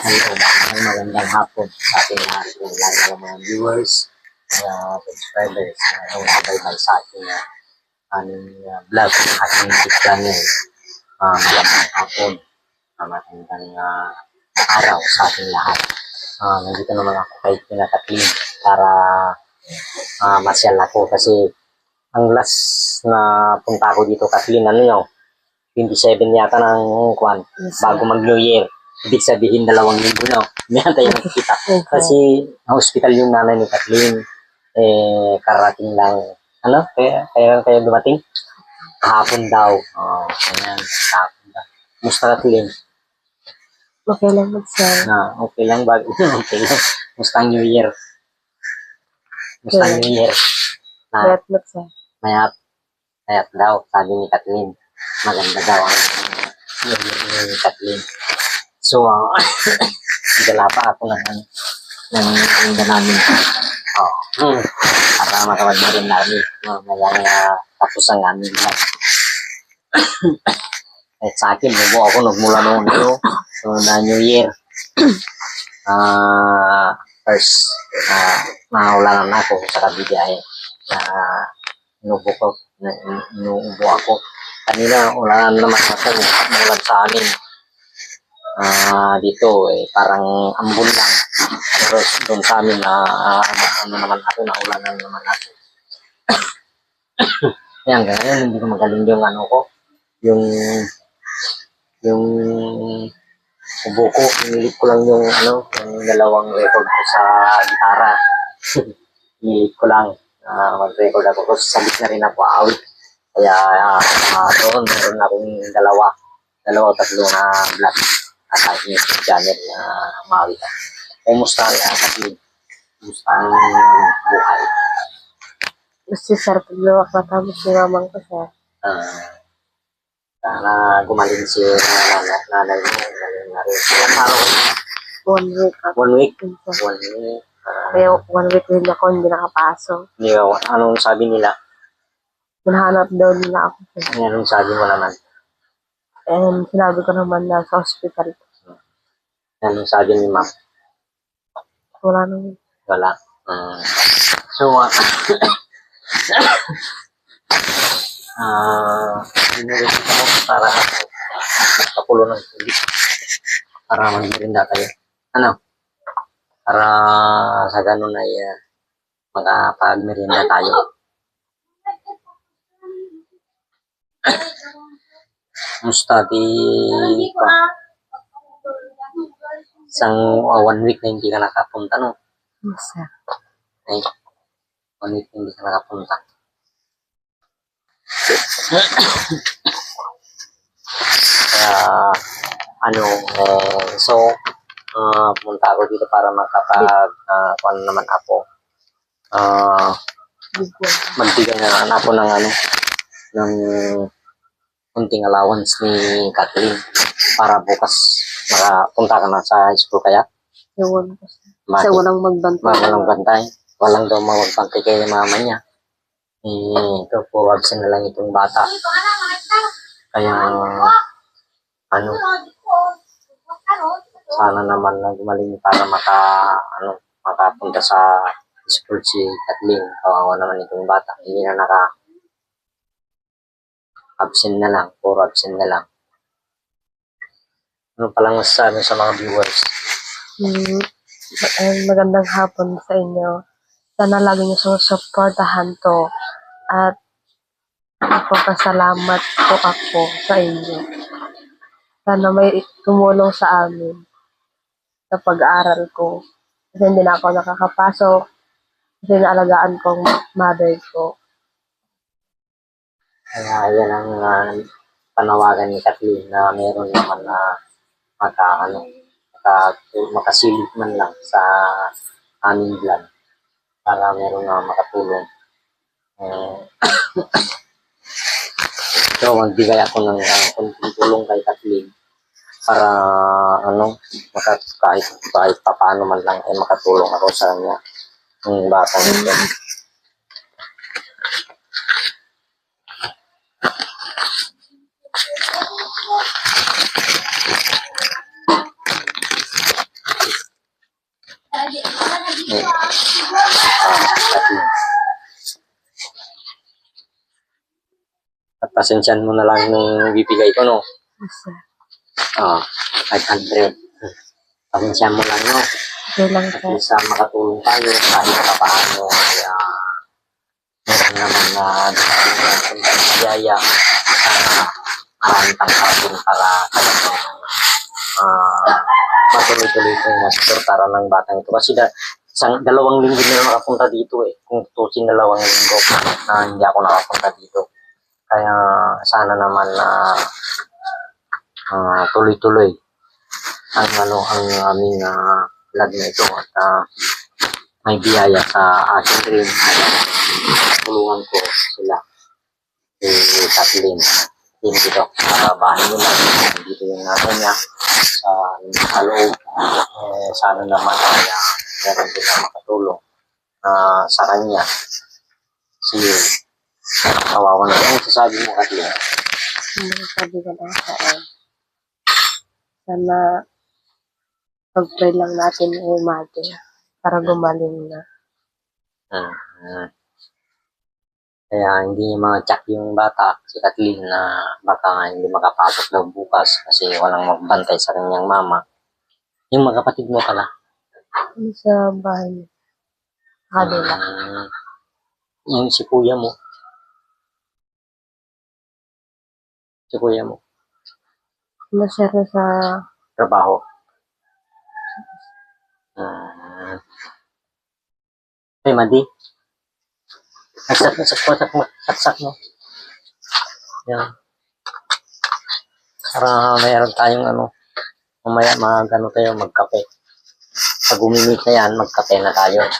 Hello, magandang magandang hapon sa ating lahat ng mga viewers, mga subscribers na nangsabaybay sa ating uh, aming uh, vlog, ating YouTube channel. Uh, magandang hapon, uh, magandang uh, araw sa ating lahat. Uh, nandito naman ako kay Tina Kathleen para uh, masyal ako kasi ang last na punta ko dito Kathleen, ano yun? 27 yata ng kwan, bago mag New Year. Ibig sabihin dalawang linggo na. May tayo nakikita. Okay. Kasi hospital yung nanay ni Kathleen. Eh, karating lang. Ano? Kaya, kaya, kaya dumating? Kahapon daw. Oh, ayan. Kahapon daw. Musta Kathleen? Okay lang mag-sir. Na, okay lang ba? okay lang. Musta New Year? Musta ang New Year? Na, Mayat mag-sir. mayat. Mayat daw, sabi ni Kathleen. Maganda daw ang New Year ni Kathleen. So, uh, dala pa ako ng ng ng namin. Oh, hmm. Para makawag na rin namin. No, mayang uh, tapos ang aming vlog. At sa akin, bubo ako nagmula noon ito. So, na New Year. Ah, first, ah, naulanan ako sa kabigahe. Na inubo ko, na, inuubo ako. Kanina, ulanan naman ako, mulan sa amin. Ah, dito eh parang ambon lang. Pero doon sa amin na ano, ano naman ako na ulanan naman ako. Yan, ganyan hindi ko magaling yung ano ko, yung yung ubo ko, inilit ko lang yung ano, yung dalawang record ko sa gitara. inilit ko lang. ah mag-record ako kasi sabit na rin ako awit. Kaya ah, ah, doon meron akong dalawa, dalawa o tatlo na vlog at aking YouTube channel na Mawi. Kumusta ang kapatid? Kumusta ang buhay? Gusto sir, paglawak matapos ni mamang ko sir. Ah, sana gumaling si nanay, nanay mo, galing na rin. Ilang araw? One week ako. One week? yun, sir. One week. Ah, Kaya one week din ako hindi nakapasok. hindi ka, anong sabi nila? Hinahanap daw nila ako. Anong sabi mo naman? And sinabi ko naman na sa hospital. Anong sabi ni ma'am? Wala naman. Wala. Ah, so, ah, ah, binurito ko para magpakulo ng tubig. Para magmirinda tayo. Ano? Para sa ganun ay uh, makapagmirinda tayo. Musta di pa? Isang ah, one week na hindi ka nakapunta, no? Yes sir. Ay, one week na hindi ka nakapunta. Kaya, ano, eh, so, ah pumunta ako dito para makapag, uh, ano naman ako, one. magbigay na ako ng ano, ng kunting allowance ni Kathleen para bukas makapunta ka na sa school kaya. Ewan ko. Kasi Bakit? walang magbantay. Walang bantay. Walang daw magbantay kay mama niya. Eh, ito po, absent na lang itong bata. Kaya, ano, sana naman na gumaling para maka, ano, makapunta sa school si Kathleen. Kawawa naman itong bata. Hindi na naka, absent na lang. Puro absent na lang. Ano palang masasabi sa mga viewers? Ayun, magandang hapon sa inyo. Sana lagi niyo susuportahan to. At ipapasalamat po ako sa inyo. Sana may tumulong sa amin sa pag-aaral ko. Kasi hindi na ako nakakapasok. Kasi naalagaan ko ang mother ko. Kaya yan ang ah, panawagan ni Kathleen na meron naman na maka, ano, maka, makasilip man lang sa aming vlog para meron na makatulong. Eh, so, magbigay ako ng uh, konting tulong kay Kathleen para ano, maka, kahit, kahit pa paano man lang ay makatulong ako sa kanya ng batang ito. Eh, ah, Kathleen. At pasensyan mo na lang nung bibigay ko, no? Yes, sir. Ah, 500. Pasensyan mo lang, no? Okay lang, At sir. least ah, makatulong tayo kahit pa paano. Kaya, meron naman na ng biyaya. Sana maraming pangkapin para ah, matuloy-tuloy itong nasuportara ng batang ito. Kasi da, isang, dalawang linggo na nakapunta dito eh. Kung tutusin dalawang linggo na hindi ako nakapunta dito. Kaya sana naman na ah, tuloy-tuloy ang ano ang aming uh, vlog na ito at ah, may biyaya sa akin rin tulungan ko sila si Kathleen din dito sa bahay nila dito yung nasa niya. Sa, sa loob eh, sana naman kaya meron din na makatulong ah, sa kanya. Si kawawa na. Ang sasabi mo Kathleen Ano sabi ko lang sa eh. Sana pag-pray lang natin yung mother para gumaling na. Ah. Kaya hindi niya ma-check yung bata, si Kathleen, na baka nga hindi makapasok daw bukas kasi walang magbantay sa kanyang mama. Yung mga kapatid mo pala. Sa bahay? Kabila. Ah, yung si kuya mo. Si kuya mo. Nasa na sa Trabaho. Ah. Hey, Madi. Saksak mo, saksak mo, saksak mo. Yan. Para mayroon tayong ano, mamaya mag ano tayo, magkape. Pag umimik na yan, magkape na tayo.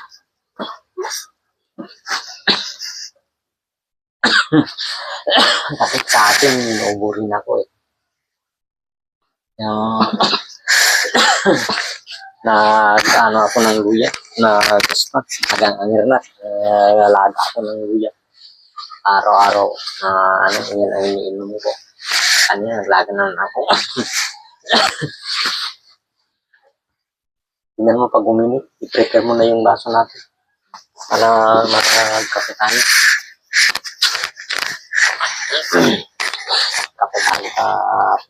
Kasi sa akin, inuubo rin ako eh. Yung, na ano ako ng luya na gusto hanggang angir na eh, nalaga ako ng luya. Araw-araw na ano yan ang iniinom ko. Kanya naglaga na ako. Tingnan mo pag uminit i-prepare mo na yung baso natin. Para magkape tayo kape tayo ka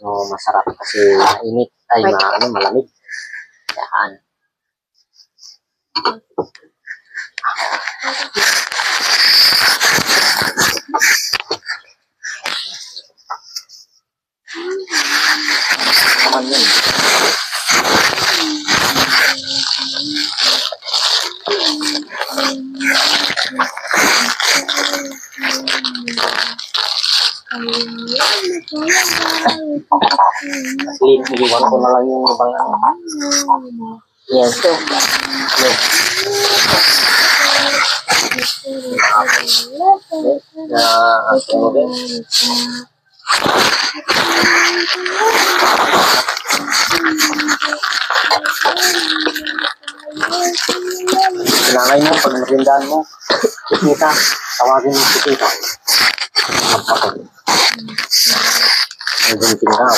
no, masarap kasi mainit. Ay ma, ano, malamig yan naman yun. Lin, iniwan ko na lang yung ibang ano. Yes, sir. Yes. Na, ano din? Sinangay mo, pag narindahan mo, si tita, tawagin tita. Magpapag. May gunting ka, wa?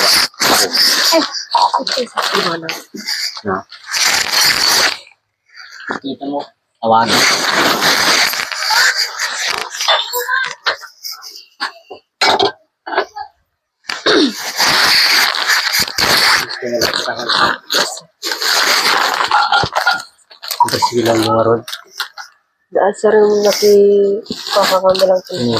Iba na. Na. Tita mo, tawagin. Basilan mo nga ron. Daan sa rin naki kakakanda lang sa Ini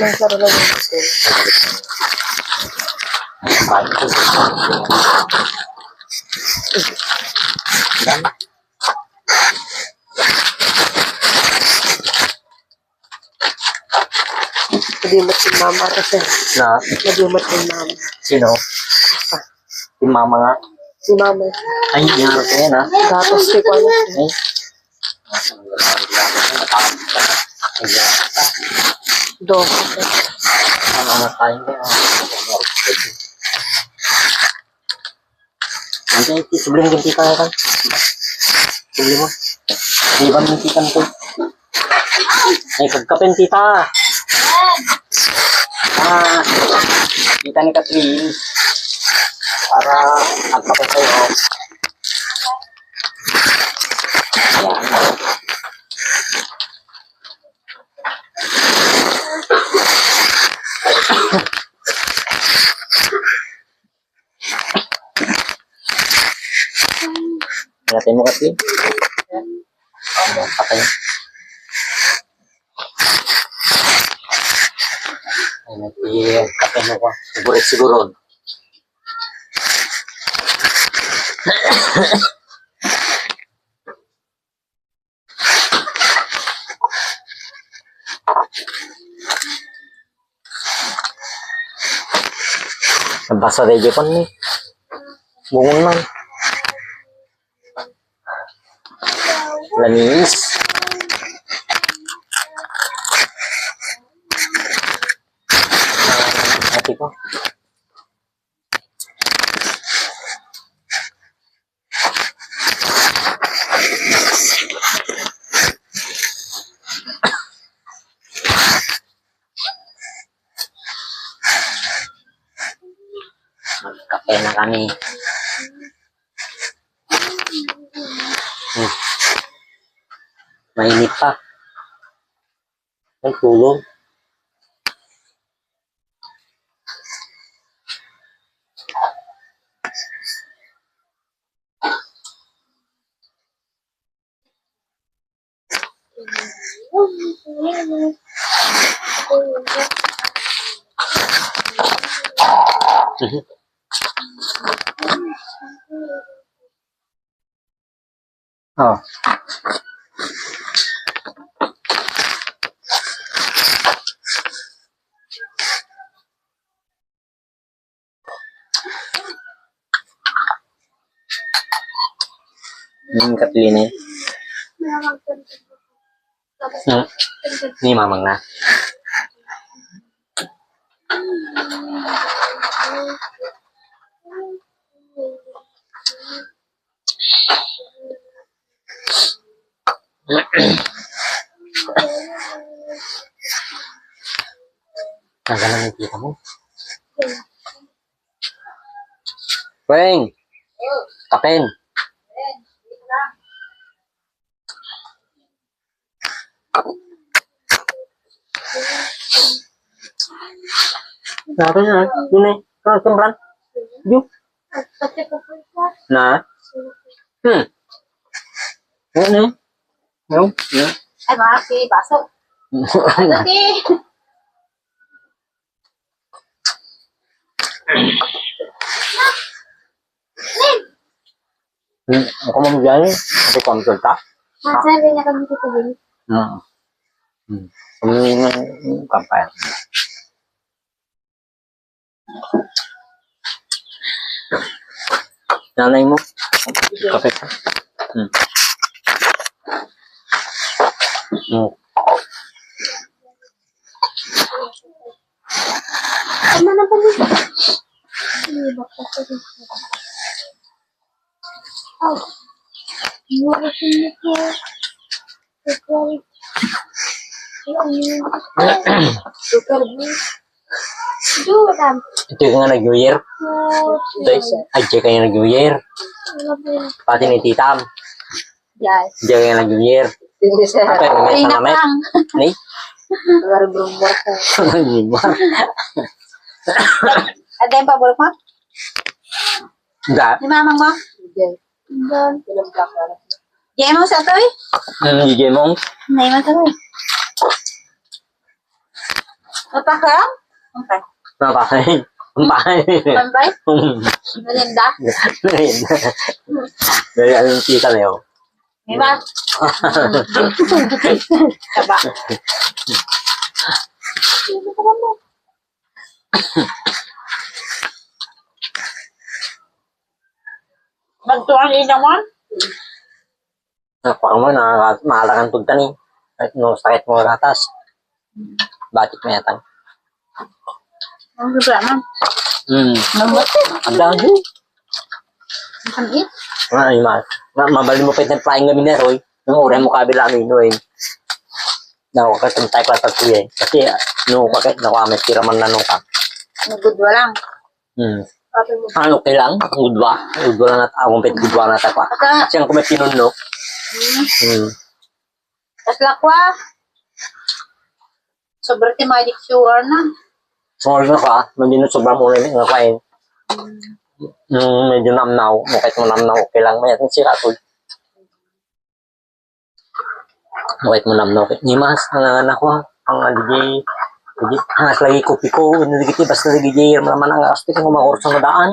Nasa rin lang yung pinto. Nadimat si mama kasi. Na, Nadimat si mama. sino? Si mama nga. Si mama. Ay, hinarap ko yan ha. Tapos si Kwan. Ay. Do. Ano na tayo ba? Nanti, sebelum ganti ka kan? Sebelum mo. Di ba minti ka nito? Ay, kagkapen tita. Ah, kita ni Catherine. Para magkape sa'yo. Ayan. Natin mo Catherine. Ayan, kape. Ay, nag kape mo ko. Siguro siguro. Nabasa rin ko ni. Bungon man. Lanis. Hati ko. Magkape na kami. Mainit pa. Ay, tulog. Mhm. Oh. Hmm, Kathleen eh. Hmm. Ni mamang na. Ang ganda ng kita mo. Weng! Kapin! Natin na. Yun eh. Ah, sumran. Yun. Na? Hmm. Ano eh? Ano? Ano? Ay, makaki, baso. Dati. Hmm. Ako mo eh. Kasi konsulta. Masabi niya kami dito din. Hmm. Hmm. Kami ng kampay. Nanay mo. Kape ka. Hmm. Hmm. Ano na ba dito? Hindi ba kasi dito? Ay. Mura sa nito. Sukar. Ay, ano yun? Sukar mo. Duram. Ito yung nga nag-New Year. Guys, ay, check kayo nag-New Year. Ano ba yun? Pati ni Titam. Yes. Diyan kayo nag-New Year. Hindi siya. Apa yung may Kanina salamet? lang. Ni? Baru berumur ko. Lima. Ada yang paborito mo? Enggak. Ni mamang mo? Hindi. Film ka para. Diyan mo sa to eh. Hmm, Hindi mo. Nay mo to eh. Mapakam? Okay. Napakain. Napakain. Pambay? Melinda? Dari ano yung kita na yun. May ba? Kaba. Magtuang ina mo? Napaka mo, nakakalakan tugtan eh. Kahit no, sakit mo ratas. Bakit may atang? Ang problema. Hmm. Lambot. Ang dami. Ang kamit. Ay, ma. ma mabali mo pa yung flying kami na, Roy. Nung ura mo kabila ang ino eh. Naku, kasi tayo pa pagkuya eh. Kasi, no, bakit naku, may tiraman na nung ka. Nagudwa lang. Hmm. Ano, okay lang? Gudwa. Gudwa na. Akong pet gudwa na nata pa. Kasi ang kumit pinuno. Hmm. tas lakwa. Sobrang ti magic sugar na. Small na ka. Hindi na sobrang ulit nga kain. Nung medyo namnaw. Nung kahit mo namnaw, okay lang. May atong sira to. Kahit mo namnaw. Ni mas, ang anak ko, ang DJ, DJ, hangas lagi kopi ko, nagigiti, basta lagi DJ, naman ang aspect ng mga oras na daan.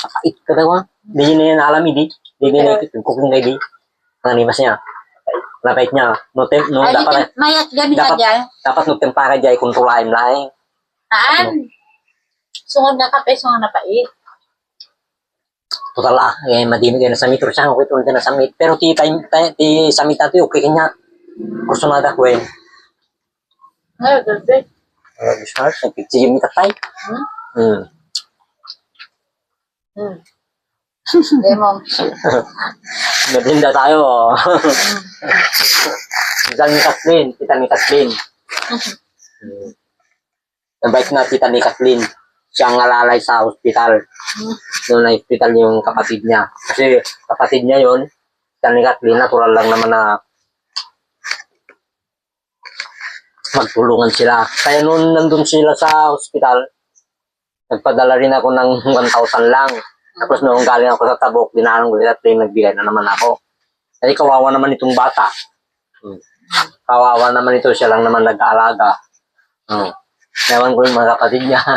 Kapait ka daw, hindi na yan alam, hindi. Hindi na yan, cooking na hindi. Ang animas niya. Napait niya. No, tem, no, Ay, dapat, di- mayat gani ka dapat, dyan. dapat no tempara jay kung tulaim laing. Haan? Sungod na kape, sungod na pait. Total ah, eh, madimi kayo na sa mitro siya, okay tulad na sa mit. Pero ti, time, ti, ti sa mit natin, okay kanya. Kurso na da ko eh. Ngayon, gabi. Uh, smart, nagpicture yung mitatay. Hmm? Hmm. Hmm. Lemon. Natinda tayo. Kita ni Kathleen, kita ni Kathleen. Hmm. Nabait na tita ni Kathleen. Siya ang alalay sa ospital. Noon na hospital yung kapatid niya. Kasi kapatid niya yon tita ni Kathleen, natural lang naman na magtulungan sila. Kaya noon nandun sila sa ospital, nagpadala rin ako ng 1,000 lang. Tapos noong galing ako sa Tabok, dinahan ko nila at nagbigay na naman ako. Kasi kawawa naman itong bata. Hmm. Kawawa naman ito, siya lang naman nag-aalaga. Hmm. Ewan ko yung mga kapatid niya.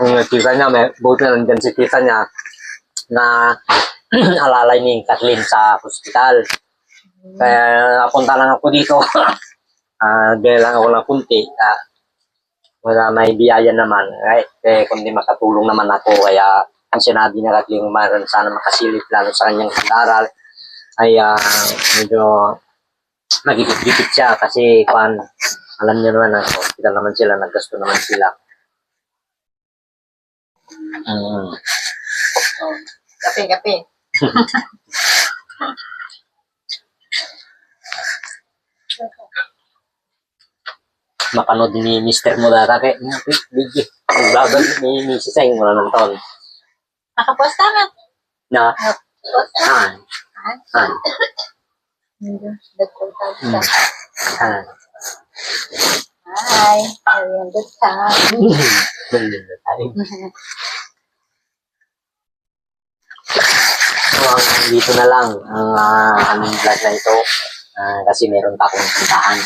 Yung tita niya, may buti na nandyan si tita niya na alalay ni Kathleen sa hospital. Kaya napunta lang ako dito. Ah, gaya lang ako ng kunti. Ah, wala may biyaya naman. Right? Eh, kundi makatulong naman ako. Kaya ang sinabi niya Kathleen, mayroon sana makasilip lalo sa kanyang pag-aaral. Ay ah, medyo magigit-gipit siya kasi kwan, alam niyo naman na hospital naman sila, naggasto naman sila. Mm. Oh, kape, kape. Mapanood ni Mr. Mudata kay Biggie. Nagbabag ni Mrs. Ay mula ng taon. Nakaposta na. Na, Nakaposta. han, Haan? han, Nagpunta mm, siya. han. Hi. Having a good time. So, dito na lang ang uh, aming vlog na ito. Ah, kasi meron pa akong puntahan.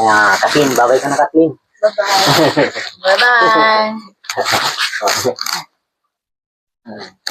Kaya, Kathleen, babay ka na, Kathleen. Bye-bye. Bye-bye. Mm.